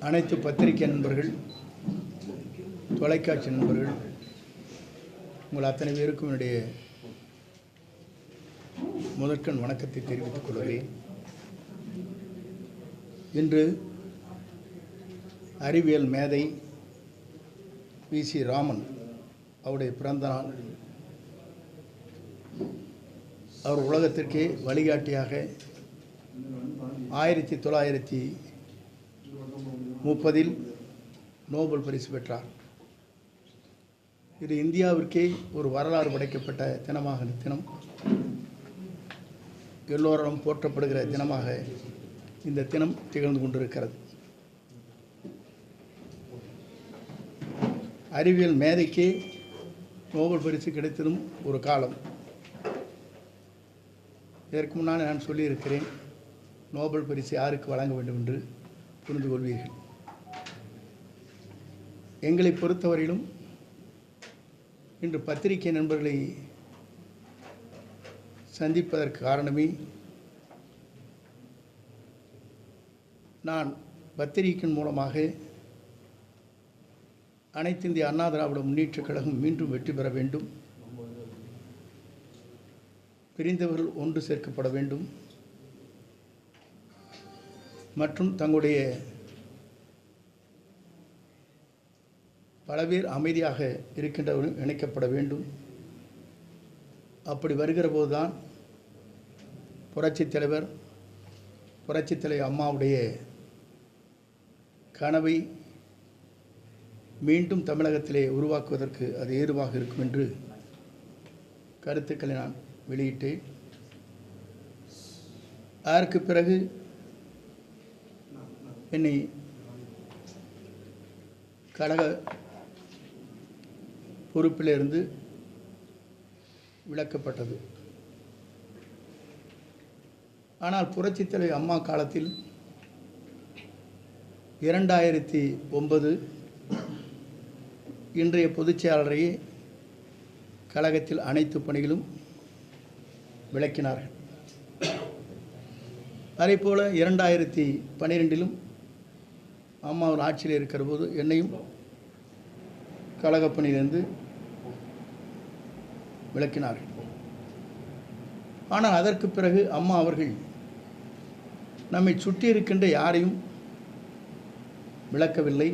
அனைத்து பத்திரிகை நண்பர்கள் தொலைக்காட்சி நண்பர்கள் உங்கள் அத்தனை பேருக்கும் என்னுடைய முதற்கண் வணக்கத்தை தெரிவித்துக் கொள்கிறேன். இன்று அறிவியல் மேதை வி. சி. ராமன் அவருடைய பிறந்த நாள். அவர் உலகத்திற்கே வழிகாட்டியாக ஆயிரத்தி தொள்ளாயிரத்தி முப்பதில் நோபல் பரிசு பெற்றார். இது இந்தியாவிற்கே ஒரு வரலாறு படைக்கப்பட்ட தினமாக இந்த தினம் எல்லோரும் போற்றப்படுகிற தினமாக இந்த தினம் திகழ்ந்து கொண்டிருக்கிறது. அறிவியல் மேதைக்கே நோபல் பரிசு கிடைத்ததும் ஒரு காலம். இதற்கு முன்னால் நான் சொல்லியிருக்கிறேன் நோபல் பரிசு யாருக்கு வழங்க வேண்டும் என்று புரிந்து கொள்வீர்கள். எங்களை பொறுத்தவரையிலும் இன்று பத்திரிகை நண்பர்களை சந்திப்பதற்கு காரணமே நான் பத்திரிகையின் மூலமாக அனைத்து இந்திய அண்ணா திராவிட முன்னேற்றக் கழகம் மீண்டும் வெற்றி பெற வேண்டும். பிரிந்தவர்கள் ஒன்று சேர்க்கப்பட வேண்டும். மற்றும் தங்களுடைய பல பேர் அமைதியாக இருக்கின்றவர்களும் இணைக்கப்பட வேண்டும். அப்படி வருகிற போதுதான் புரட்சித் தலைவர் புரட்சித் தலைவர் அம்மாவுடைய கனவை மீண்டும் தமிழகத்திலே உருவாக்குவதற்கு அது ஏதுவாக இருக்கும் என்று கருத்துக்களை நான் வெளியிட்டேன். அதற்கு பிறகு என்னை கழக பொறுப்பிலிருந்து விலக்கப்பட்டது. ஆனால் புரட்சித்தலைவர் அம்மா காலத்தில் இரண்டாயிரத்தி ஒன்பது இன்றைய பொதுச்செயலரையே கழகத்தில் அனைத்து பணிகளும் விளக்கினார்கள். அதேபோல் இரண்டாயிரத்தி பன்னிரெண்டிலும் அம்மா ஒரு ஆட்சியில் இருக்கிற போது என்னையும் கழகப்பணியிலிருந்து விளக்கினார்கள் ஆனால் அதற்கு பிறகு அம்மா அவர்கள் நம்மை சுற்றி இருக்கின்ற யாரையும் விளக்கவில்லை.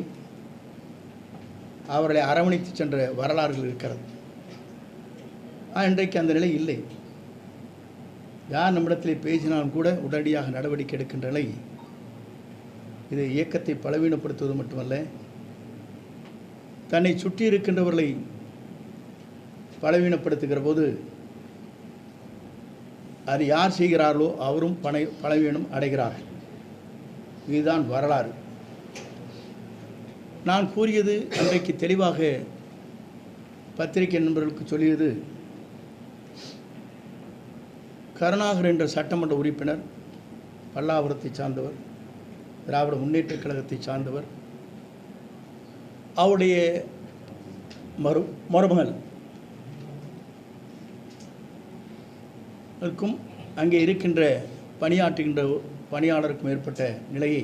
அவர்களை அரவணைத்து சென்ற வரலாறுகள் இருக்கிறது. இன்றைக்கு அந்த நிலை இல்லை. யார் நம்மிடத்தில் பேசினாலும் கூட உடனடியாக நடவடிக்கை எடுக்கின்ற நிலை இது இயக்கத்தை பலவீனப்படுத்துவது மட்டுமல்ல தன்னை சுற்றி இருக்கின்றவர்களை பலவீனப்படுத்துகிற போது அது யார் செய்கிறார்களோ அவரும் பனை பலவீனம் அடைகிறார்கள். இதுதான் வரலாறு. நான் கூறியது அன்றைக்கு தெளிவாக பத்திரிகை நண்பர்களுக்கு சொல்லியது கருணாகர் என்ற சட்டமன்ற உறுப்பினர் பல்லாவரத்தை சார்ந்தவர் திராவிட முன்னேற்றக் கழகத்தை சார்ந்தவர் அவருடைய மரு மருமகள் இருக்கும் அங்கே இருக்கின்ற பணியாற்றுகின்ற பணியாளருக்கும் ஏற்பட்ட நிலையை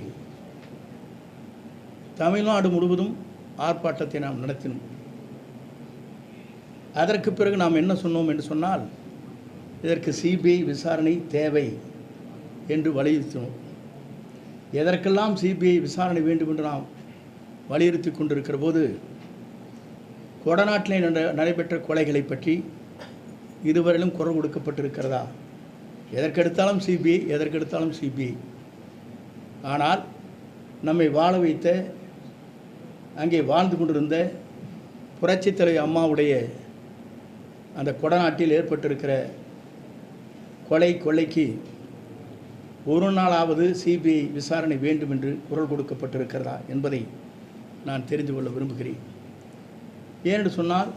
தமிழ்நாடு முழுவதும் ஆர்ப்பாட்டத்தை நாம் நடத்தினோம். அதற்கு பிறகு நாம் என்ன சொன்னோம் என்று சொன்னால் இதற்கு சிபிஐ விசாரணை தேவை என்று வலியுறுத்தினோம். எதற்கெல்லாம் சிபிஐ விசாரணை வேண்டும் என்று நாம் வலியுறுத்தி கொண்டிருக்கிற போது கொடநாட்டிலே நடைபெற்ற கொலைகளை பற்றி இதுவரையிலும் குரல் கொடுக்கப்பட்டிருக்கிறதா? எதற்கெடுத்தாலும் சிபிஐ எதற்கெடுத்தாலும் சிபிஐ ஆனால் நம்மை வாழ வைத்த அங்கே வாழ்ந்து கொண்டிருந்த புரட்சித்தலை அம்மாவுடைய அந்த கொடநாட்டில் ஏற்பட்டிருக்கிற கொலை கொலைக்கு ஒரு நாளாவது சிபிஐ விசாரணை வேண்டும் என்று குரல் கொடுக்கப்பட்டிருக்கிறதா என்பதை நான் தெரிந்து கொள்ள விரும்புகிறேன். ஏனென்று சொன்னால்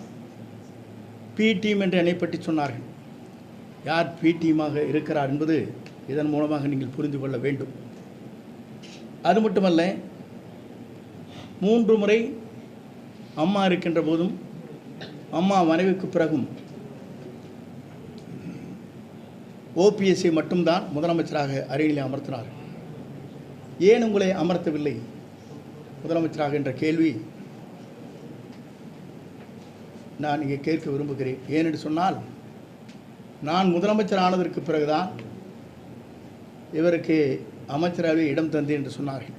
பி டீம் என்று என்னை பற்றி சொன்னார்கள். யார் பி டீமாக இருக்கிறார் என்பது இதன் மூலமாக நீங்கள் புரிந்து கொள்ள வேண்டும். அது மட்டுமல்ல மூன்று முறை அம்மா இருக்கின்ற போதும் அம்மா மனைவிக்கு பிறகும் ஓபிஎஸ்ஐ மட்டும்தான் முதலமைச்சராக அருகிலே அமர்த்தினார் ஏன் உங்களை அமர்த்தவில்லை? முதலமைச்சராக என்ற கேள்வி நான் இங்கே கேட்க விரும்புகிறேன். ஏனென்று சொன்னால் நான் முதலமைச்சர் ஆனதற்கு பிறகுதான் இவருக்கு அமைச்சரவை இடம் தந்தேன் என்று சொன்னார்கள்.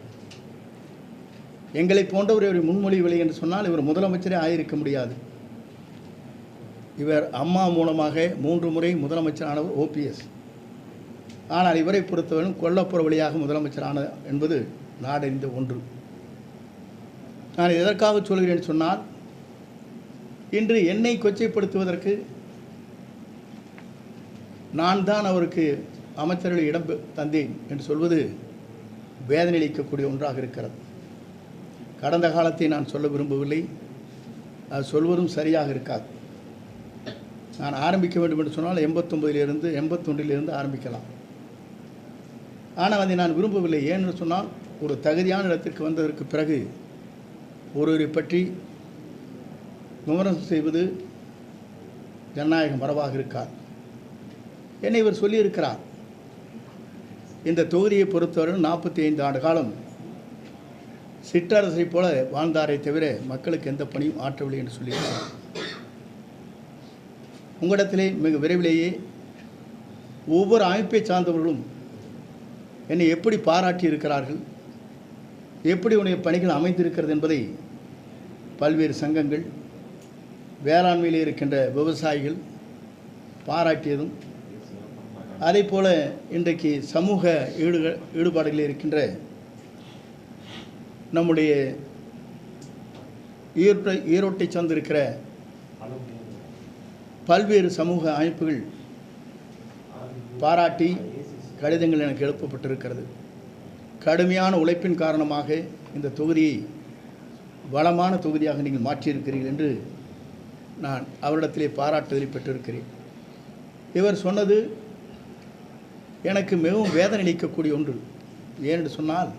எங்களை போன்றவர் இவரை முன்மொழிவில்லை என்று சொன்னால் இவர் முதலமைச்சரே ஆயிருக்க முடியாது. இவர் அம்மா மூலமாக மூன்று முறை முதலமைச்சரானவர் ஓபிஎஸ் ஆனால் இவரை பொறுத்தவரையும் கொல்லப்புற வழியாக முதலமைச்சரான என்பது நாடறிந்த ஒன்று. நான் எதற்காக சொல்கிறேன் சொன்னால் இன்று என்னை கொச்சைப்படுத்துவதற்கு நான் தான் அவருக்கு அமைச்சர்கள் இடம் தந்தேன் என்று சொல்வது வேதனையளிக்கக்கூடிய ஒன்றாக இருக்கிறது. கடந்த காலத்தை நான் சொல்ல விரும்பவில்லை. அது சொல்வதும் சரியாக இருக்காது. நான் ஆரம்பிக்க வேண்டும் என்று சொன்னால் எண்பத்தொம்பதிலிருந்து எண்பத்தொன்றிலிருந்து ஆரம்பிக்கலாம். ஆனால் அதை நான் விரும்பவில்லை. ஏன்னு சொன்னால் ஒரு தகுதியான இடத்திற்கு வந்ததற்கு பிறகு ஒருவரை பற்றி விமர்சனம் செய்வது ஜனநாயக மரபாக இருக்கார் என்னை இவர் சொல்லியிருக்கிறார். இந்த தொகுதியை பொறுத்தவரை நாற்பத்தி ஐந்து ஆண்டு காலம் சிற்றரசை போல வாழ்ந்தாரே தவிர மக்களுக்கு எந்த பணியும் ஆற்றவில்லை என்று சொல்லியிருக்கிறார். உங்களிடத்திலே மிக விரைவிலேயே ஒவ்வொரு அமைப்பை சார்ந்தவர்களும் என்னை எப்படி பாராட்டி இருக்கிறார்கள் எப்படி உன்னுடைய பணிகள் அமைந்திருக்கிறது என்பதை பல்வேறு சங்கங்கள் வேளாண்மையில் இருக்கின்ற விவசாயிகள் பாராட்டியதும் அதே போல் இன்றைக்கு சமூக ஈடு ஈடுபாடுகளில் இருக்கின்ற நம்முடைய ஈரோட்டை ஈரோட்டை சார்ந்திருக்கிற பல்வேறு சமூக அமைப்புகள் பாராட்டி கடிதங்கள் எனக்கு எழுப்பப்பட்டிருக்கிறது. கடுமையான உழைப்பின் காரணமாக இந்த தொகுதியை வளமான தொகுதியாக நீங்கள் மாற்றியிருக்கிறீர்கள் என்று நான் அவரிடத்திலே பாராட்டுதலை பெற்றிருக்கிறேன். இவர் சொன்னது எனக்கு மிகவும் வேதனை அளிக்கக்கூடிய ஒன்று. ஏனென்று சொன்னால்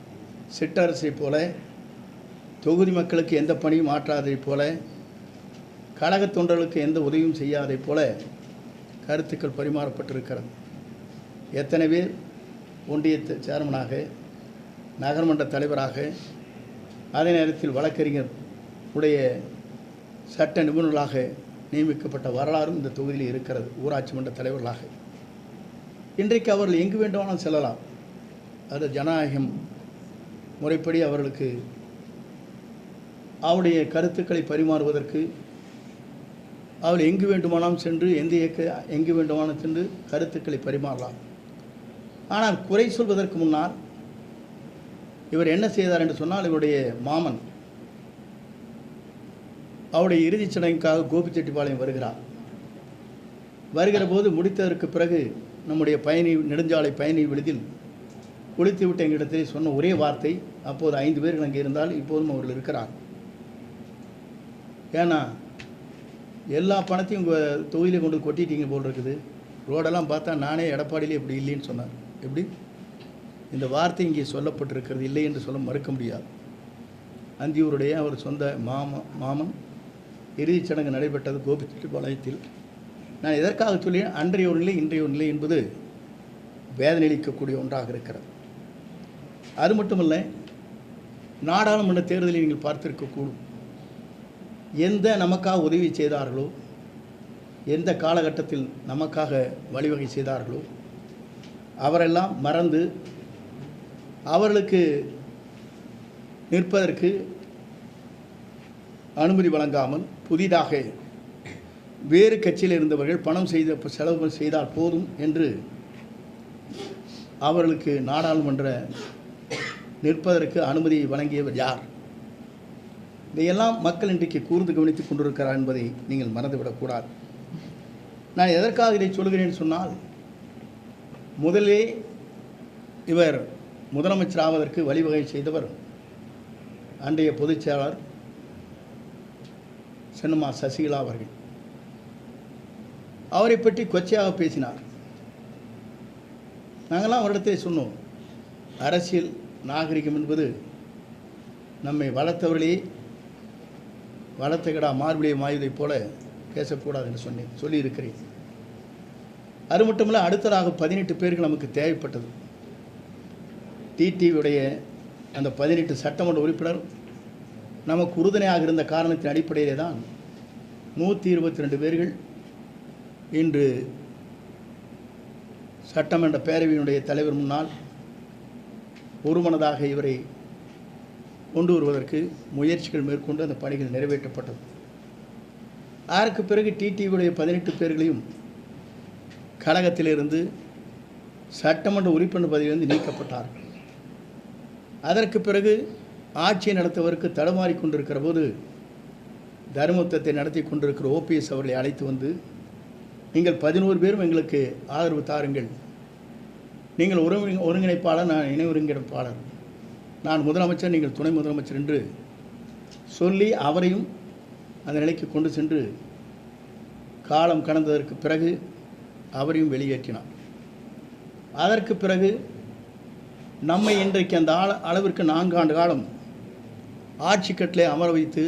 சிற்றரசை போல தொகுதி மக்களுக்கு எந்த பணியும் ஆற்றாதைப் போல கழகத் தொண்டர்களுக்கு எந்த உதவியும் செய்யாதைப் போல கருத்துக்கள் பரிமாறப்பட்டிருக்கிறது. எத்தனை பேர் ஒன்றிய சேர்மனாக நகர்மன்ற தலைவராக அதே நேரத்தில் வழக்கறிஞர் உடைய சட்ட நிபுணர்களாக நியமிக்கப்பட்ட வரலாறும் இந்த தொகுதியில் இருக்கிறது ஊராட்சி மன்ற தலைவர்களாக. இன்றைக்கு அவர்கள் எங்கு வேண்டுமானாலும் செல்லலாம். அது ஜனநாயகம் முறைப்படி அவர்களுக்கு அவருடைய கருத்துக்களை பரிமாறுவதற்கு அவள் எங்கு வேண்டுமானாலும் சென்று எந்த இயக்க எங்கு வேண்டுமானாலும் சென்று கருத்துக்களை பரிமாறலாம். ஆனால் குறை சொல்வதற்கு முன்னால் இவர் என்ன செய்தார் என்று சொன்னால் இவருடைய மாமன் அவருடைய இறுதிச் சடங்குக்காக கோபிச்செட்டிப்பாளையம் வருகிறார். வருகிற போது முடித்ததற்கு பிறகு நம்முடைய பயணி நெடுஞ்சாலை பயணி விடுதில் குளித்து விட்ட எங்களிடத்தில் சொன்ன ஒரே வார்த்தை அப்போது ஐந்து பேர்கள் அங்கே இருந்தால் இப்போதும் அவர்கள் இருக்கிறார். ஏன்னா எல்லா பணத்தையும் உங்கள் தொகுதியில் கொண்டு கொட்டிட்டீங்க போல் இருக்குது. ரோடெல்லாம் பார்த்தா நானே எடப்பாடியிலே இப்படி இல்லைன்னு சொன்னார். எப்படி? இந்த வார்த்தை இங்கே சொல்லப்பட்டிருக்கிறது இல்லை என்று சொல்ல மறுக்க முடியாது. அந்தியூருடைய அவர் சொந்த மாம மாமன் இறுதிச் சடங்கு நடைபெற்றது கோபிச்செட்டிப்பாளையத்தில் நான் எதற்காக சொல்லி அன்றைய ஒரு நிலை இன்றைய ஒரு நிலை என்பது வேதனையளிக்கக்கூடிய ஒன்றாக இருக்கிறது. அது மட்டுமல்ல நாடாளுமன்ற தேர்தலில் நீங்கள் பார்த்திருக்கக்கூடும். எந்த நமக்காக உதவி செய்தார்களோ எந்த காலகட்டத்தில் நமக்காக வழிவகை செய்தார்களோ அவரெல்லாம் மறந்து அவர்களுக்கு நிற்பதற்கு அனுமதி வழங்காமல் புதிதாக வேறு கட்சியில் இருந்தவர்கள் பணம் செய்த செலவு செய்தால் போதும் என்று அவர்களுக்கு நாடாளுமன்ற நிற்பதற்கு அனுமதி வழங்கியவர் யார்? இதையெல்லாம் மக்கள் இன்றைக்கு கூர்ந்து கவனித்துக் கொண்டிருக்கிறார் என்பதை நீங்கள் மறந்துவிடக்கூடாது நான் எதற்காக இதை சொல்கிறேன் சொன்னால் முதலே இவர் முதலமைச்சர் ஆவதற்கு வழிவகை செய்தவர் அன்றைய பொதுச் செயலாளர் சென்னம்மா சசிகலா அவர்கள். அவரை பற்றி கொச்சையாக பேசினார். நாங்களாம் அவரிடத்தை சொன்னோம் அரசியல் நாகரிகம் என்பது நம்மை வளர்த்தவர்களே வளர்த்த கடா மார்பிலே மாயுதைப் போல பேசக்கூடாது என்று சொன்னேன் சொல்லியிருக்கிறேன். அது மட்டுமல்ல அடுத்ததாக பதினெட்டு பேருக்கு நமக்கு தேவைப்பட்டது. டிடிவியுடைய அந்த பதினெட்டு சட்டமன்ற உறுப்பினர் நமக்கு உறுதுணையாக இருந்த காரணத்தின் அடிப்படையிலே தான் நூற்றி இருபத்தி ரெண்டு பேர்கள் இன்று சட்டமன்ற பேரவையினுடைய தலைவர் முன்னால் ஒருமனதாக இவரை கொண்டு வருவதற்கு முயற்சிகள் மேற்கொண்டு அந்த பணிகள் நிறைவேற்றப்பட்டது. அதற்கு பிறகு டிடிவியுடைய பதினெட்டு பேர்களையும் கழகத்திலிருந்து சட்டமன்ற உறுப்பினர் பதவியிலிருந்து நீக்கப்பட்டார்கள். அதற்கு பிறகு ஆட்சியை நடத்துவதற்கு தடுமாறி கொண்டிருக்கிற போது தர்மத்தத்தை நடத்தி கொண்டிருக்கிற ஓபிஎஸ் அவர்களை அழைத்து வந்து நீங்கள் பதினோரு பேரும் எங்களுக்கு ஆதரவு தாருங்கள். நீங்கள் ஒருங்கி ஒருங்கிணைப்பாளர் நான் இணை ஒருங்கிணைப்பாளர். நான் முதலமைச்சர் நீங்கள் துணை முதலமைச்சர் என்று சொல்லி அவரையும் அந்த நிலைக்கு கொண்டு சென்று காலம் கடந்ததற்கு பிறகு அவரையும் வெளியேற்றினார். அதற்கு பிறகு நம்மை இன்றைக்கு அந்த ஆள அளவிற்கு நான்காண்டு காலம் ஆட்சி கட்டிலே அமர வைத்து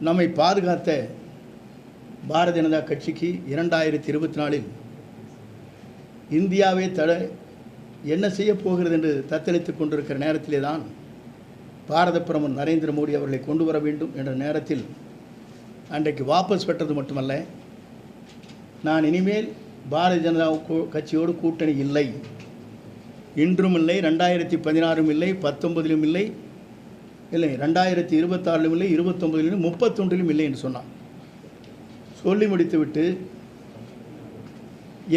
நம்மை பாதுகாத்த பாரதிய ஜனதா கட்சிக்கு இரண்டாயிரத்தி இருபத்தி நாலில் இந்தியாவே தட என்ன செய்ய போகிறது என்று தத்தளித்துக் கொண்டிருக்கிற நேரத்திலே தான் பாரத பிரதமர் நரேந்திர மோடி அவர்களை கொண்டு வர வேண்டும் என்ற நேரத்தில் அன்றைக்கு வாபஸ் பெற்றது மட்டுமல்ல நான் இனிமேல் பாரதிய ஜனதா கட்சியோடு கூட்டணி இல்லை. இன்றும் இல்லை ரெண்டாயிரத்தி பதினாறும் இல்லை பத்தொன்பதிலும் இல்லை இல்லை ரெண்டாயிரத்தி இருபத்தாறிலும் இல்லை இருபத்தொம்பதிலும் முப்பத்தொன்றிலும் இல்லை என்று சொன்னான். சொல்லி முடித்துவிட்டு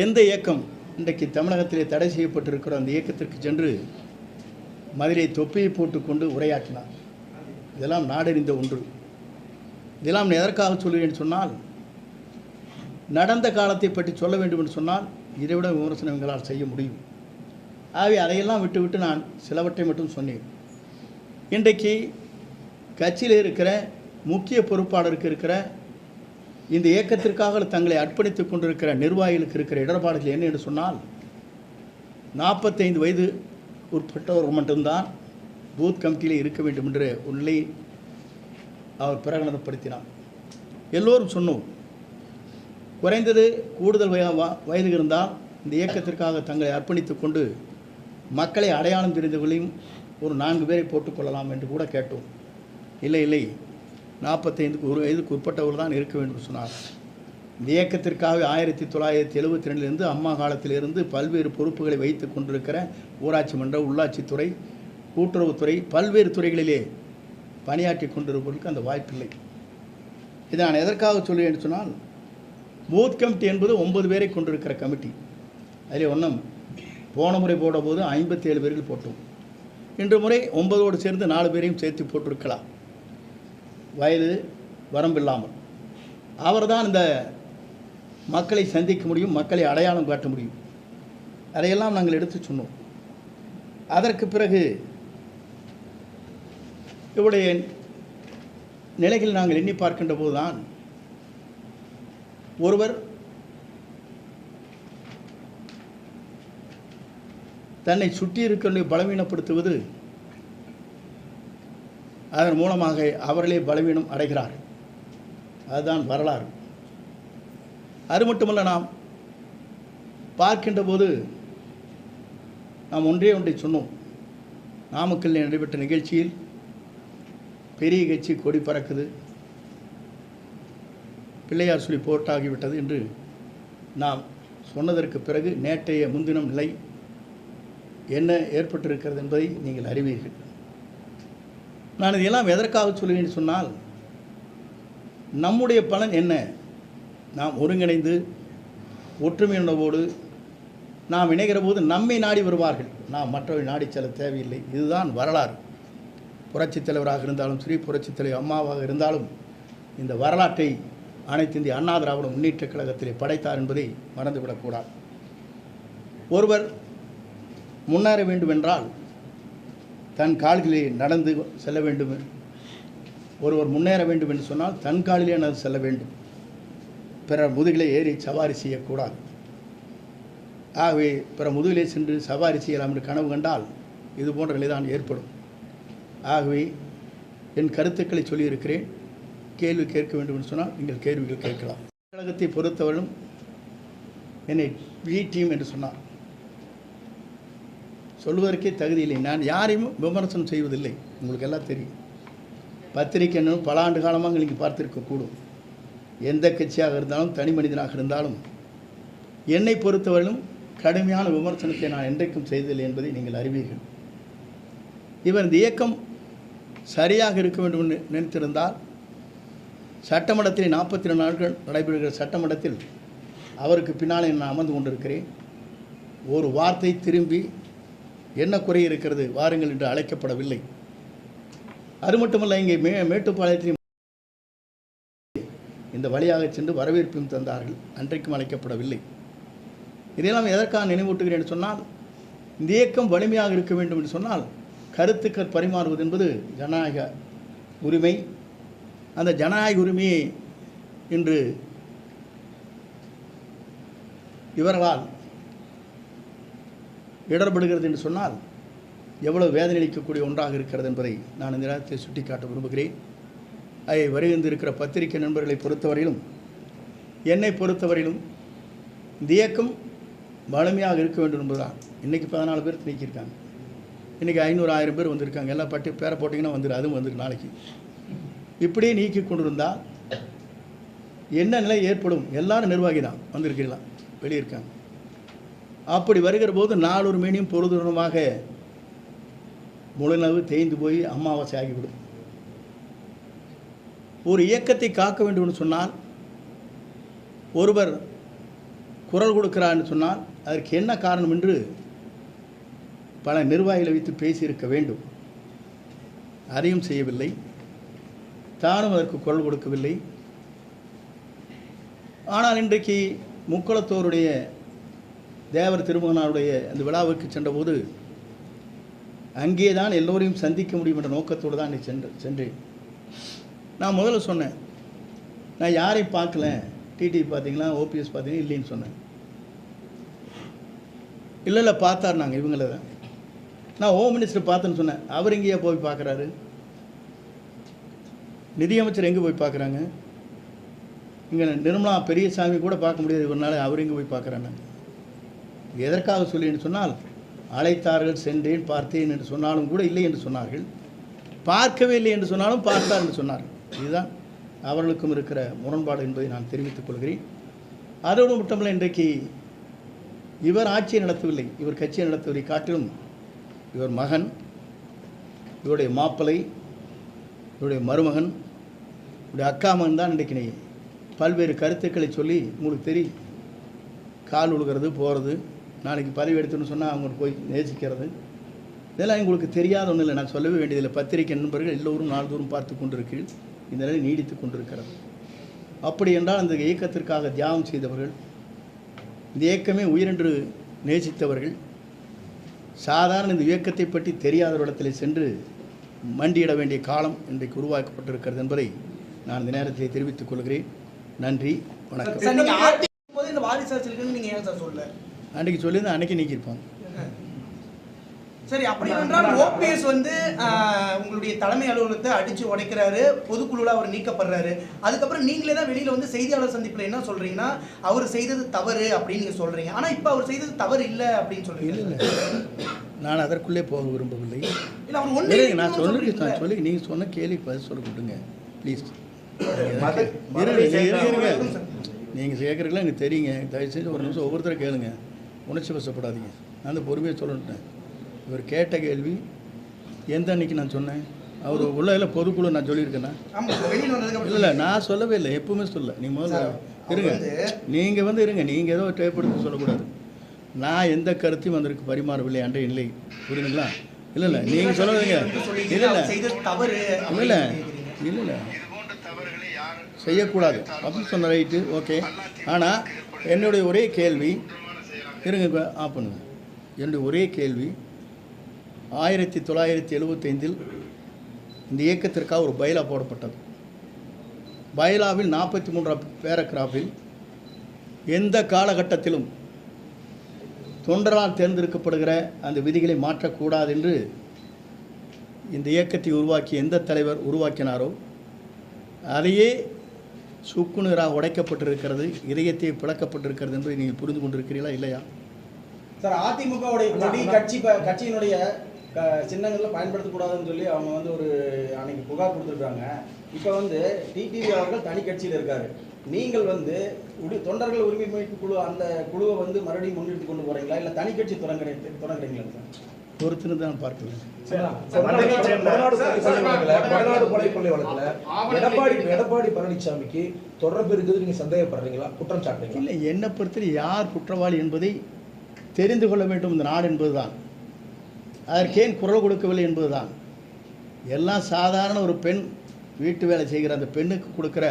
எந்த இயக்கம் இன்றைக்கு தமிழகத்திலே தடை செய்யப்பட்டிருக்கிற அந்த இயக்கத்திற்கு சென்று மதுரை தொப்பியை போட்டுக்கொண்டு உரையாற்றினார் இதெல்லாம் நாடறிந்த ஒன்று. இதெல்லாம் எதற்காக சொல்கிறேன் சொன்னால் நடந்த காலத்தை பற்றி சொல்ல வேண்டும் என்று சொன்னால் இதைவிட விமர்சனம் எங்களால் செய்ய முடியும். ஆகவே அதையெல்லாம் விட்டுவிட்டு நான் சிலவற்றை மட்டும் சொன்னேன். இன்றைக்கு கட்சியில் இருக்கிற முக்கிய பொறுப்பாளருக்கு இருக்கிற இந்த இயக்கத்திற்காக தங்களை அர்ப்பணித்துக் கொண்டிருக்கிற நிர்வாகிகளுக்கு இருக்கிற இடர்பாடுகள் என்ன என்று சொன்னால் நாற்பத்தைந்து வயது உட்பட்டவர் மட்டும்தான் பூத் கமிட்டியில் இருக்க வேண்டும் என்ற ஒரு நிலையை அவர் பிரகடனப்படுத்தினார். எல்லோரும் சொன்னோம் குறைந்தது கூடுதல் வய வ- வயது இருந்தால் இந்த இயக்கத்திற்காக தங்களை அர்ப்பணித்துக் கொண்டு மக்களை அடையாளம் தெரிந்தவர்களையும் ஒரு நான்கு பேரை போட்டுக்கொள்ளலாம் என்று கூட கேட்டோம். இல்லை இல்லை. நாற்பத்தைந்துக்கு ஒரு வயதுக்கு உட்பட்டவர் தான் இருக்க வேண்டும் சொன்னார். இந்த இயக்கத்திற்காக ஆயிரத்தி தொள்ளாயிரத்தி எழுபத்தி ரெண்டிலிருந்து அம்மா காலத்திலிருந்து பல்வேறு பொறுப்புகளை வைத்து கொண்டிருக்கிற ஊராட்சி மன்ற உள்ளாட்சித்துறை கூட்டுறவுத்துறை பல்வேறு துறைகளிலே பணியாற்றி கொண்டிருப்பவர்களுக்கு அந்த வாய்ப்பில்லை. இதை நான் எதற்காக சொல்லுவேன் சொன்னால் பூத் கமிட்டி என்பது ஒன்பது பேரை கொண்டிருக்கிற கமிட்டி அதில் ஒன்றும் போன முறை போடும்போது ஐம்பத்தி ஏழு பேர்கள் போட்டோம். இன்று முறை ஒன்பதோடு சேர்ந்து நாலு பேரையும் சேர்த்து போட்டிருக்கலாம். வயது வரம்பில்லாமல் அவர்தான் இந்த மக்களை சந்திக்க முடியும் மக்களை அடையாளம் காட்ட முடியும். அதையெல்லாம் நாங்கள் எடுத்து சொன்னோம். அதற்கு பிறகு இவருடைய நிலைகள் நாங்கள் எண்ணி பார்க்கின்ற போதுதான் ஒருவர் தன்னை சுற்றி இருக்கிறவர்களை பலவீனப்படுத்துவது அதன் மூலமாக அவர்களே பலவீனம் அடைகிறார்கள் அதுதான் வரலாறு. அது மட்டுமல்ல நாம் பார்க்கின்ற போது நாம் ஒன்றே ஒன்றை சொன்னோம். நாமக்கல்லில் நடைபெற்ற நிகழ்ச்சியில் பெரிய கட்சி கொடி பறக்குது. பிள்ளையார் சொல்லி போட்டாகிவிட்டது என்று நாம் சொன்னதற்கு பிறகு நேற்றைய முன்தினம் நிலை என்ன ஏற்பட்டிருக்கிறது என்பதை நீங்கள் அறிவீர்கள். நான் இதையெல்லாம் எதற்காக சொல்கிறேன் சொன்னால் நம்முடைய பலன் என்ன? நாம் ஒருங்கிணைந்து ஒற்றுமை நாம் இணைகிற போது நம்மை நாடி வருவார்கள். நாம் மற்றவர்கள் நாடி செல்ல தேவையில்லை. இதுதான் வரலாறு. புரட்சித் தலைவராக இருந்தாலும் சரி புரட்சித் தலைவர் அம்மாவாக இருந்தாலும் இந்த வரலாற்றை அனைத்து இந்திய அண்ணா திராவிட முன்னேற்றக் கழகத்திலே படைத்தார் என்பதை மறந்துவிடக்கூடாது ஒருவர் முன்னேற வேண்டுமென்றால் தன் கால்களிலே நடந்து செல்ல வேண்டும். ஒருவர் முன்னேற வேண்டும் என்று சொன்னால் தன் காலிலே நடந்து செல்ல வேண்டும். பிற முதுகிலே ஏறி சவாரி செய்யக்கூடாது. ஆகவே பிற முதுகிலே சென்று சவாரி செய்யலாம் என்று கனவு கண்டால் இது போன்ற நிலைதான் ஏற்படும். ஆகவே என் கருத்துக்களை சொல்லியிருக்கிறேன். கேள்வி கேட்க வேண்டும் என்று சொன்னால் நீங்கள் கேள்விகள் கேட்கலாம். கழகத்தை பொறுத்தவரையும் என்னை வி டீம் என்று சொன்னார். சொல்வதற்கே தகுதி இல்லை. நான் யாரையும் விமர்சனம் செய்வதில்லை. உங்களுக்கு எல்லாம் தெரியும். பத்திரிக்கைன்னு பல ஆண்டு காலமாக நீங்கள் பார்த்திருக்கக்கூடும். எந்த கட்சியாக இருந்தாலும் தனி மனிதனாக இருந்தாலும் என்னை பொறுத்தவரையிலும் கடுமையான விமர்சனத்தை நான் என்றைக்கும் செய்ததில்லை என்பதை நீங்கள் அறிவீர்கள். இவர் இந்த இயக்கம் சரியாக இருக்க வேண்டும் என்று நினைத்திருந்தால் சட்டமன்றத்தில் நாற்பத்தி ரெண்டு நாட்கள் நடைபெறுகிற சட்டமன்றத்தில் அவருக்கு பின்னாலே நான் அமர்ந்து கொண்டிருக்கிறேன். ஒரு வார்த்தை திரும்பி என்ன குறை இருக்கிறது? வாருங்கள் என்று அழைக்கப்படவில்லை. அது மட்டுமல்ல இங்கே மே மேட்டுப்பாளையத்தில் இந்த வழியாக சென்று வரவேற்பையும் தந்தார்கள். அன்றைக்கும் அழைக்கப்படவில்லை. இதையெல்லாம் எதற்காக நினைவூட்டுகிறேன் என்று சொன்னால் இந்த இயக்கம் வலிமையாக இருக்க வேண்டும் என்று சொன்னால் கருத்துக்கள் பரிமாறுவது என்பது ஜனநாயக உரிமை. அந்த ஜனநாயக உரிமையை இன்று இவர்களால் இடர்படுகிறது என்று சொன்னால் எவ்வளவு வேதனை அளிக்கக்கூடிய ஒன்றாக இருக்கிறது என்பதை நான் இந்த நேரத்தில் சுட்டிக்காட்ட விரும்புகிறேன். அதை வருகின்றிருக்கிற பத்திரிகை நண்பர்களை பொறுத்தவரையிலும் என்னை பொறுத்தவரையிலும் இந்த இயக்கம் வலிமையாக இருக்க வேண்டும் என்பதுதான். இன்றைக்கி பதினாலு பேர் நீக்கியிருக்காங்க. இன்றைக்கி ஐநூறு ஆயிரம் பேர் வந்திருக்காங்க. எல்லாம் பட்டி பேரை போட்டிங்கன்னா வந்துடும் அதுவும் வந்துடும் நாளைக்கு. இப்படியே நீக்கி கொண்டிருந்தால் என்ன நிலை ஏற்படும்? எல்லாரும் நிர்வாகி தான் வந்திருக்கலாம் வெளியே இருக்காங்க. அப்படி வருகிற போது நாளொரு மீனியும் பொருதுணமாக முழுநவு தேய்ந்து போய் அமாவாசை ஆகிவிடும். ஒரு இயக்கத்தை காக்க வேண்டும் சொன்னால் ஒருவர் குரல் கொடுக்கிறார் சொன்னால் அதற்கு என்ன காரணம் என்று பல நிர்வாகிகளை வைத்து பேசியிருக்க வேண்டும். அதையும் செய்யவில்லை. தானும் அதற்கு குரல் கொடுக்கவில்லை. ஆனால் இன்றைக்கு முக்குளத்தோருடைய தேவர் திருமகனாருடைய அந்த விழாவுக்கு சென்றபோது அங்கே தான் எல்லோரையும் சந்திக்க முடியும் என்ற நோக்கத்தோடு தான் நீ சென்று சென்றேன். நான் முதல்ல சொன்னேன் நான் யாரையும் பார்க்கல? டிடி பார்த்தீங்களா? ஓபிஎஸ் பார்த்தீங்கன்னா இல்லைன்னு சொன்னேன். இல்லை இல்லை பார்த்தார் நாங்கள் இவங்கள தான். நான் ஹோம் மினிஸ்டர் பார்த்தேன்னு சொன்னேன். அவர் எங்கேயா போய் பார்க்குறாரு? நிதியமைச்சர் எங்கே போய் பார்க்குறாங்க? இங்கே நிர்மலா பெரியசாமி கூட பார்க்க முடியாது. இவரால் அவர் எங்கே போய் பார்க்குறாங்க எதற்காக சொல்லின்னு சொன்னால் அழைத்தார்கள் சென்றேன் பார்த்தேன் என்று சொன்னாலும் கூட இல்லை என்று சொன்னார்கள். பார்க்கவே இல்லை என்று சொன்னாலும் பார்த்தார் என்று சொன்னார்கள். இதுதான் அவர்களுக்கும் இருக்கிற முரண்பாடு என்பதை நான் தெரிவித்துக் கொள்கிறேன். அதோடு மட்டுமல்ல இன்றைக்கு இவர் ஆட்சியை நடத்தவில்லை இவர் கட்சியை நடத்தவில்லை காட்டிலும் இவர் மகன் இவருடைய மாப்பிள்ளை இவருடைய மருமகன் இவருடைய அக்கா மகன் தான் இன்றைக்கு நீ பல்வேறு கருத்துக்களை சொல்லி உங்களுக்கு தெரியும் கால் உழுகிறது போகிறது. நாளைக்கு பதவி எடுத்துன்னு சொன்னால் அவங்க போய் நேசிக்கிறது. இதெல்லாம் உங்களுக்கு தெரியாத ஒன்றும் இல்லை. நான் சொல்லவே வேண்டியதில்லை. பத்திரிகை நண்பர்கள் எல்லோரும் நாள்தோறும் பார்த்து கொண்டிருக்கிறீர்கள் இந்த நிலை நீடித்து கொண்டிருக்கிறது. அப்படி என்றால் அந்த இயக்கத்திற்காக தியாகம் செய்தவர்கள் இந்த இயக்கமே உயிரென்று நேசித்தவர்கள் சாதாரண இந்த இயக்கத்தை பற்றி தெரியாத இடத்தில் சென்று மண்டியிட வேண்டிய காலம் இன்றைக்கு உருவாக்கப்பட்டிருக்கிறது என்பதை நான் இந்த நேரத்தில் தெரிவித்துக் கொள்கிறேன். நன்றி. வணக்கம். அன்றைக்கு சொல்லியிருந்தேன் அன்னைக்கு நீக்கியிருப்பாங்க சரி அப்படி என்றால் ஓபிஎஸ் வந்து உங்களுடைய தலைமை அலுவலகத்தை அடிச்சு உடைக்கிறாரு பொதுக்குழுல அவர் நீக்கப்படுறாரு. அதுக்கப்புறம் நீங்களே தான் வெளியில வந்து செய்தியாளர் சந்திப்புல என்ன சொல்றீங்கன்னா அவர் செய்தது தவறு அப்படின்னு நீங்க சொல்றீங்க. ஆனா இப்ப அவர் செய்தது தவறு இல்ல அப்படின்னு இல்லை நான் அதற்குள்ளே போக விரும்பவில்லை. இல்ல அவர் இல்லை நான் சொல்லி நான் சொல்லி நீங்கள் சொன்ன கேள்வி பதில் சொல்ல கொடுங்க ப்ளீஸ் நீங்கள் கேட்குறீங்களா எனக்கு தெரியுங்க. தயவுசெய்து ஒரு நிமிஷம் ஒவ்வொருத்தரும் கேளுங்க. உணர்ச்சி வசப்படாதீங்க. நான் அந்த பொறுமையை சொல்லட்டேன் இவர் கேட்ட கேள்வி எந்த அன்னைக்கு நான் சொன்னேன்? அவர் உள்ள பொதுக்குழு நான் சொல்லியிருக்கேன்னா இல்லை இல்லை நான் சொல்லவே இல்லை எப்பவுமே சொல்ல. நீ முதல்ல இருங்க. வந்து- நீங்கள் வந்து இருங்க நீங்கள் ஏதோ டேப் எடுத்து சொல்லக்கூடாது. நான் எந்த கருத்தையும் அதற்கு பரிமாறவில்லை அன்றைய இல்லை புரியுதுங்களா? இல்லை இல்லை நீங்கள் சொல்லிட்டீங்க, இல்லை இல்லை. இல்லை. இல்லை. இல்லை செய்யக்கூடாது. அப்படின்னு சொன்ன ரைட்டு ஓகே ஆனால் என்னுடைய ஒரே கேள்வி இருங்க இப்ப ஆஃப் பண்ணுங்க. என்னுடைய ஒரே கேள்வி ஆயிரத்தி தொள்ளாயிரத்தி எழுபத்தைந்தில் இந்த இயக்கத்திற்காக ஒரு பைலா போடப்பட்டது. பைலாவில் நாற்பத்தி மூன்றாம் பேரக்ராஃபில் எந்த காலகட்டத்திலும் தொண்டரால் தேர்ந்தெடுக்கப்படுகிற அந்த விதிகளை மாற்றக்கூடாது என்று இந்த இயக்கத்தை உருவாக்கி எந்த தலைவர் உருவாக்கினாரோ அதையே சுக்குநீராக உடைக்கப்பட்டிருக்கிறது இதயத்தை பிளக்கப்பட்டிருக்கிறது என்பதை நீங்கள் புரிந்து கொண்டிருக்கிறீர்களா இல்லையா? சார் அதிமுகவுடைய கொடி கட்சி ப- கட்சியினுடைய சின்னங்கள்ல பயன்படுத்தக்கூடாதுன்னு சொல்லி அவங்க வந்து ஒரு அன்னைக்கு புகார் கொடுத்துருக்காங்க. இப்போ வந்து டிடிவி அவர்கள் தனி கட்சியில் இருக்காரு. நீங்கள் வந்து உடி தொண்டர்கள் உரிமை மீட்பு குழு அந்த குழுவை வந்து மறுபடியும் முன்னிறுத்தி கொண்டு போறீங்களா? இல்லை தனி கட்சி தொடங்குறீங்க தொடங்குறீங்களா சார்? பொறுத்திருந்து தான் வழக்குல எடப்பாடி எடப்பாடி பழனிசாமிக்கு தொடர்பு இருக்குது நீங்க சந்தேகப்படுறீங்களா? குற்றம் சாட்டுறீங்களா? இல்லை என்னை பொறுத்தவரை யார் குற்றவாளி என்பதை தெரிந்து கொள்ள வேண்டும் இந்த நாடு என்பதுதான். அதற்கேன் குரல் கொடுக்கவில்லை என்பதுதான். எல்லாம் சாதாரண ஒரு பெண் வீட்டு வேலை செய்கிற அந்த பெண்ணுக்கு கொடுக்குற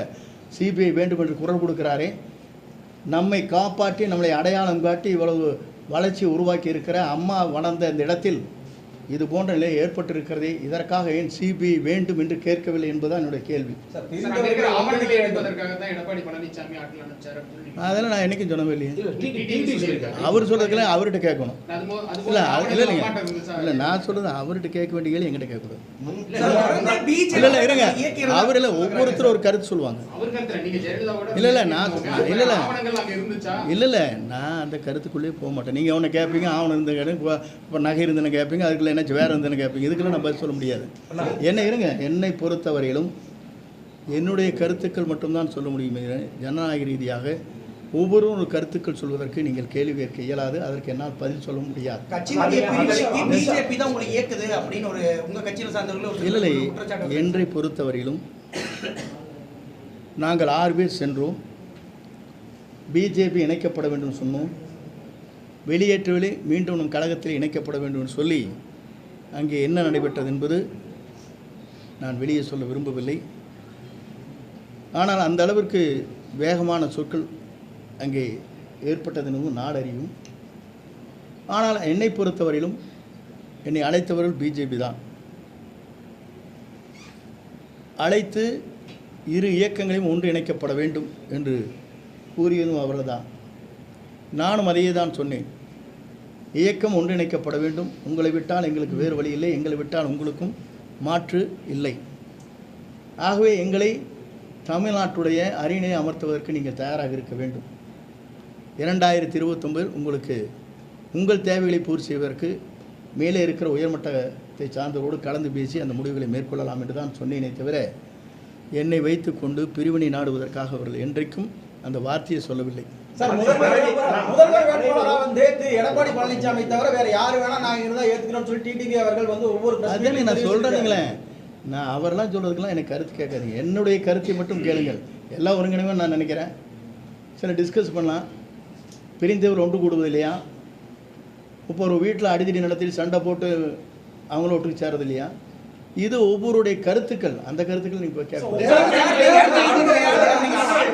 சிபிஐ வேண்டும் என்று குரல் கொடுக்கிறாரே. நம்மை காப்பாற்றி நம்மளை அடையாளம் காட்டி இவ்வளவு வளர்ச்சி உருவாக்கி இருக்கிற அம்மா வளர்ந்த இந்த இடத்தில் இது போன்ற நிலை ஏற்பட்டிருக்கிறதே இதற்காக ஏன் சிபிஐ வேண்டும் என்று கேட்கவில்லை என்பதுதான் என்னுடைய கேள்வி. அதெல்லாம் நான் என்னைக்கும் சொன்னவே இல்லையே. அவர் சொல்றதுக்கெல்லாம் அவர்கிட்ட கேட்கணும். இல்லை இல்லை. இல்லை நான் சொல்றது அவர்கிட்ட கேட்க வேண்டிய கேள்வி என்கிட்ட கேட்கக்கூடாது. சார், தொடர்ந்து BJP இல்லை இல்லை இருங்க. இயக்கிறதா- அவர் இல்லை ஒவ்வொருத்தரும் ஒரு கருத்து சொல்லுவாங்க. நீங்க இல்ல, இல்ல, நான். இல்ல, இல்ல. ஆவணங்கள் அங்க இருந்துச்சா? இல்லை இல்லை. நான் அந்த கருத்துக்குள்ளேயே போக மாட்டேன். நீங்கள் ஒன்று கேட்பீங்க இருந்து இப்போ இப்போ நகை இருந்துன்னு கேட்பீங்க அதுக்குள்ள என்ன வேறு இருந்துன்னு கேட்பீங்க இதுக்கெல்லாம் நான் பதில் சொல்ல முடியாது. என்ன இருங்க என்னை பொறுத்தவரையிலும் என்னுடைய கருத்துக்கள் மட்டும்தான் சொல்ல முடியுமே. ஜனநாயக ரீதியாக ஒவ்வொருவரும் ஒரு கருத்துக்கள் சொல்வதற்கு நீங்கள் கேள்வி கேட்க இயலாது. அதற்கு என்னால் பதில் சொல்ல முடியாது. இல்லை என்றை பொறுத்தவரையிலும் நாங்கள் ஆறு பேர் சென்றோம். பிஜேபி இணைக்கப்பட வேண்டும் சொன்னோம். வெளியேற்றவிலே மீண்டும் நம் கழகத்தில் இணைக்கப்பட வேண்டும் என்று சொல்லி அங்கே என்ன நடைபெற்றது என்பது நான் வெளியே சொல்ல விரும்பவில்லை. ஆனால் அந்த அளவிற்கு வேகமான சொற்கள் அங்கே ஏற்பட்டதெனவும் நாடறியும். ஆனால் என்னை பொறுத்தவரையிலும் என்னை அழைத்தவர்கள் பிஜேபி தான். அழைத்து இரு இயக்கங்களையும் ஒன்றிணைக்கப்பட வேண்டும் என்று கூறியதும் அவர்கள்தான். நானும் அதையே தான் சொன்னேன். இயக்கம் ஒன்றிணைக்கப்பட வேண்டும். உங்களை விட்டால் எங்களுக்கு வேறு வழி இல்லை. எங்களை விட்டால் உங்களுக்கும் மாற்று இல்லை. ஆகவே எங்களை தமிழ்நாட்டுடைய அரியணையை அமர்த்துவதற்கு நீங்கள் தயாராக இருக்க வேண்டும். இரண்டாயிரத்தி இருபத்தொம்பதில் உங்களுக்கு உங்கள் தேவைகளை பூர்த்தி செய்வதற்கு மேலே இருக்கிற உயர்மட்டத்தை சார்ந்தவரோடு கலந்து பேசி அந்த முடிவுகளை மேற்கொள்ளலாம் என்று தான் சொன்னேனே தவிர என்னை வைத்துக்கொண்டு பிரிவினை நாடுவதற்காக அவர்கள் என்றைக்கும் அந்த வார்த்தையை சொல்லவில்லை. சார் முதல்வர் முதல்வர் வேட்பாளராக வந்து திரு எடப்பாடி பழனிசாமி தவிர வேற யாரு வேணா நாங்க இருந்தா ஏத்துக்கிறோம்னு சொல்லி டிடிவி அவர்கள் வந்து ஒவ்வொரு நான். சொல்கிறேனுங்களேன் நான் அவரெல்லாம் சொல்கிறதுக்கெல்லாம் எனக்கு கருத்து கேட்காதீங்க. என்னுடைய கருத்தை மட்டும் கேளுங்கள். எல்லாம் ஒருங்கிணைவே நான் நினைக்கிறேன். சில டிஸ்கஸ் பண்ணலாம். பிரிந்தவர் ஒன்று கூடுவது இல்லையா? இப்போ ஒரு வீட்டில் அடிதடி நடத்தி சண்டை போட்டு அவங்கள ஒட்டுக்கு சேரது இல்லையா? இது ஒவ்வொருடைய கருத்துக்கள். அந்த கருத்துக்கள்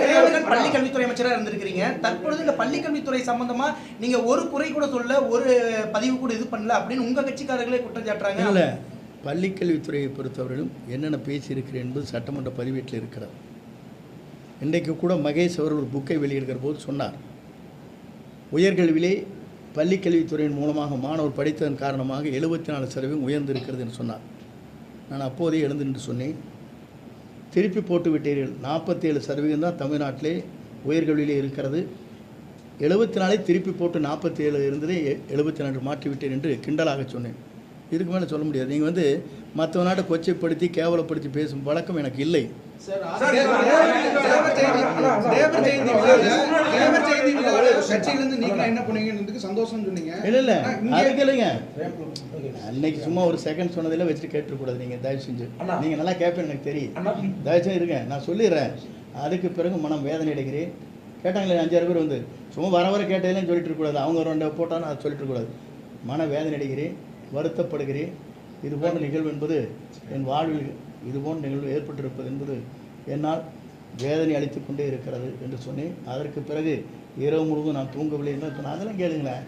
தேவர்கள் பள்ளி கல்வித்துறை அமைச்சரா இருந்திருக்கிறீங்க. தற்பொழுது இந்த பள்ளி கல்வித்துறை சம்பந்தமா நீங்க ஒரு குறை கூட சொல்ல ஒரு பதிவு கூட இது பண்ணல அப்படின்னு உங்க கட்சிக்காரர்களே குற்றம் சாட்டுறாங்க. இல்லை. பள்ளிக்கல்வித்துறையை பொறுத்தவரையிலும் என்னென்ன பேசியிருக்கிறேன் என்பது சட்டமன்ற பதிவேட்டில் இருக்கிறது. இன்றைக்கு கூட மகேஷ் அவர்கள் ஒரு புக்கை வெளியிடுகிற போது சொன்னார். உயர்கல்வியிலே பள்ளிக்கல்வித்துறையின் மூலமாக மாணவர் படித்ததன் காரணமாக எழுபத்தி நாலு சதவீதம் உயர்ந்திருக்கிறது என்று சொன்னார். நான் அப்போதே எழுந்து நின்று சொன்னேன். திருப்பி போட்டு விட்டீர்கள். நாற்பத்தேழு சதவீதம் தான் தமிழ்நாட்டிலே உயர்கல்வியிலே இருக்கிறது. எழுபத்தி நாளை திருப்பி போட்டு நாற்பத்தி ஏழு இருந்ததை எழுபத்தி நாலு மாற்றிவிட்டேன் என்று கிண்டலாக சொன்னேன். இதுக்கு மேலே சொல்ல முடியாது. நீங்கள் வந்து மற்ற நாட்டை கொச்சைப்படுத்தி கேவலப்படுத்தி பேசும் பழக்கம் எனக்கு இல்லை. அன்னைக்கு சும்மா ஒரு செகண்ட் சொன்னதில் வச்சுட்டு கேட்டுக்கூடாது நீங்கள் தயவு செஞ்சு. நீங்கள் நல்லா கேட்பேன்னு எனக்கு தெரியும். தயவு செஞ்சு இருங்க நான் சொல்லிடுறேன். அதுக்கு பிறகு மனம் வேதனை அடைகிறேன். கேட்டாங்களே அஞ்சாறு பேர் வந்து சும்மா வர வர கேட்டதெல்லாம் சொல்லிட்டு இருக்கக்கூடாது. அவங்க ரெண்டு போட்டாலும் அதை சொல்லிட்டு இருக்கக்கூடாது. மன வேதனை அடைகிறேன். வருத்தப்படுகிறேன். இது போன்ற நிகழ்வு என்பது என் வாழ்வில் இது போன்ற நிகழ்வு ஏற்பட்டிருப்பது என்பது என்னால் வேதனை அளித்துக் கொண்டே இருக்கிறது என்று சொன்னேன். அதற்கு பிறகு இரவு முழுவதும் நான் தூங்கவில்லை. என்று அதெல்லாம் கேளுங்களேன்.